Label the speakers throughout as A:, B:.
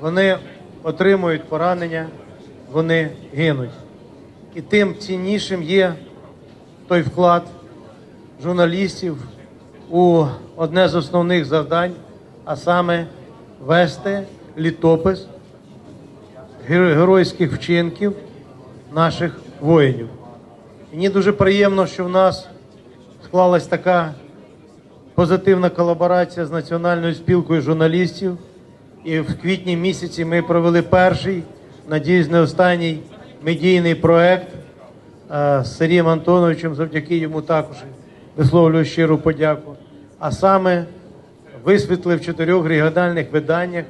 A: вони отримують поранення, вони гинуть. І тим ціннішим є той вклад журналістів у одне з основних завдань, а саме вести літопис геройських вчинків наших воїнів. Мені дуже приємно, що в нас склалась така позитивна колаборація з Національною спілкою журналістів. І в квітні місяці ми провели перший, надіюсь, не останній медійний проект е, з Сергієм Антоновичем, завдяки йому також висловлюю щиру подяку. А саме висвітлив в чотирьох регіональних виданнях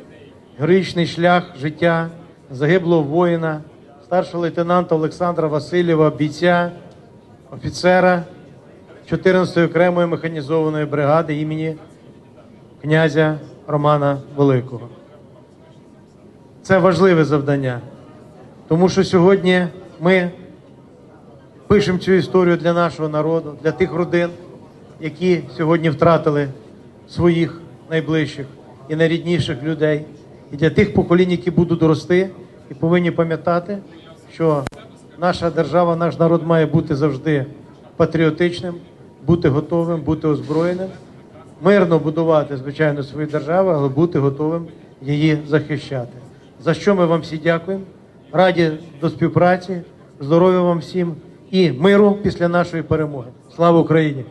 A: героїчний шлях життя загиблого воїна, старшого лейтенанта Олександра Васильєва, бійця, офіцера 14-ї окремої механізованої бригади імені князя Романа Великого. Це важливе завдання, тому що сьогодні ми пишемо цю історію для нашого народу, для тих родин, які сьогодні втратили своїх найближчих і найрідніших людей, і для тих поколінь, які будуть рости і повинні пам'ятати, що наша держава, наш народ має бути завжди патріотичним, бути готовим, бути озброєним, мирно будувати, звичайно, свою державу, але бути готовим її захищати. За що ми вам всі дякуємо. Раді до співпраці, здоров'я вам всім і миру після нашої перемоги. Слава Україні!